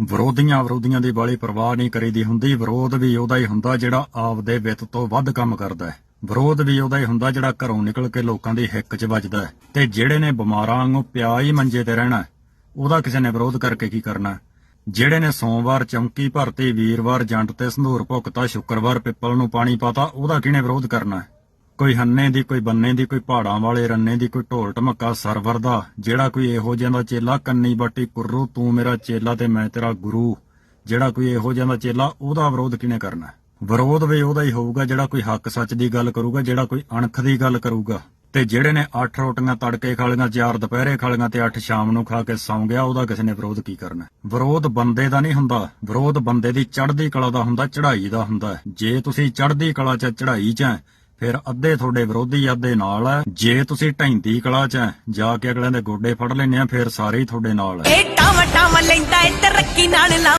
ਵਿਰੋਧੀਆਂ ਵਿਰੋਧੀਆਂ ਦੀ ਬਾਲੀ ਪਰਵਾਹ ਨਹੀਂ ਕਰੀਦੀ ਹੁੰਦੀ। ਵਿਰੋਧ ਵੀ ਉਹਦਾ ਹੀ ਹੁੰਦਾ ਜਿਹੜਾ ਆਪਦੇ ਵਿੱਤ ਤੋਂ ਵੱਧ ਕੰਮ ਕਰਦਾ ਹੈ। ਵਿਰੋਧ ਵੀ ਉਹਦਾ ਹੀ ਹੁੰਦਾ ਜਿਹੜਾ ਘਰੋਂ ਨਿਕਲ ਕੇ ਲੋਕਾਂ ਦੀ ਹਿੱਕ 'ਚ ਵੱਜਦਾ ਹੈ। ਤੇ ਜਿਹੜੇ ਨੇ ਬਿਮਾਰਾਂ ਵਾਂਗੂ ਪਿਆ ਹੀ ਮੰਜੇ ਤੇ ਰਹਿਣਾ ਉਹਦਾ ਕਿਸੇ ਨੇ ਵਿਰੋਧ ਕਰਕੇ ਕੀ ਕਰਨਾ ਜਿਹੜੇ ਨੇ ਸੋਮਵਾਰ ਚੌਂਕੀ ਭਰਤੀ, ਵੀਰਵਾਰ ਜੰਡ ਤੇ ਸੰਧੂਰ ਭੁਗਤਾ, ਸ਼ੁੱਕਰਵਾਰ ਪਿੱਪਲ ਨੂੰ ਪਾਣੀ ਪਾਤਾ, ਉਹਦਾ ਕਿਹਨੇ ਵਿਰੋਧ ਕਰਨਾ ਕੋਈ ਹੰਨੇ ਦੀ, ਕੋਈ ਬੰਨੇ ਦੀ, ਕੋਈ ਪਹਾੜਾਂ ਵਾਲੇ, ਰੰਨੇ ਦੀ, ਕੋਈ ਢੋਲ ਢਮੱਕਾ ਸਰਵਰ ਦਾ, ਜਿਹੜਾ ਕੋਈ ਇਹੋ ਜਿਹਾ ਦਾ ਚੇਲਾ, ਕੰਨੀ ਬਾਟੀ ਕੁర్రు ਤੂੰ ਮੇਰਾ ਚੇਲਾ ਤੇ ਮੈਂ ਤੇਰਾ ਗੁਰੂ, ਜਿਹੜਾ ਕੋਈ ਇਹੋ ਜਿਹਾ ਦਾ ਚੇਲਾ, ਉਹਦਾ ਵਿਰੋਧ ਕਿਹਨੇ ਕਰਨਾ? ਵਿਰੋਧ ਵੀ ਉਹਦਾ ਹੀ ਹੋਊਗਾ, ਜਿਹੜਾ ਕੋਈ ਹੱਕ ਸੱਚ ਦੀ ਗੱਲ ਕਰੂਗਾ, ਜਿਹੜਾ ਕੋਈ ਅਣਖ ਦੀ ਗੱਲ ਕਰੂਗਾ। ਤੇ ਜਿਹੜੇ ਨੇ 8 ਰੋਟੀਆਂ ਤੜਕੇ ਖਾ ਲਈਆਂ 4 ਦੁਪਹਿਰੇ ਖਾ ਲਈਆਂ ਤੇ 8 ਸ਼ਾਮ ਨੂੰ ਖਾ ਕੇ ਸੌਂ ਗਿਆ, ਉਹਦਾ ਕਿਸੇ ਨੇ ਵਿਰੋਧ ਕੀ ਕਰਨਾ? ਵਿਰੋਧ ਬੰਦੇ ਦਾ ਨਹੀਂ ਹੁੰਦਾ। ਵਿਰੋਧ ਬੰਦੇ ਦੀ ਚੜ੍ਹਦੀ ਕਲਾ ਦਾ ਹੁੰਦਾ, ਚੜ੍ਹਾਈ ਦਾ ਹੁੰਦਾ। ਜੇ ਤੁਸੀਂ ਚੜ੍ਹਦੀ ਕਲਾ 'ਚ, ਚੜ੍ਹਾਈ 'ਚ ਫਿਰ ਅੱਧੇ ਤੁਹਾਡੇ ਵਿਰੋਧੀ ਅੱਧੇ ਨਾਲ ਹੈ ਜੇ ਤੁਸੀਂ ਢੈਂਦੀ ਕਲਾ 'ਚ ਹੈ ਜਾ ਕੇ ਅਗਲਿਆਂ ਦੇ ਗੋਡੇ ਫੜ ਲੈਣੇ ਆ, ਫਿਰ ਸਾਰੇ ਹੀ ਤੁਹਾਡੇ ਨਾਲ ਹੈ ਇਹ ਟਾਵਾ ਟਾਵਾ ਲੈਂਦਾ ਏ, ਤਰੱਕੀ ਨਾਲ ਲਾ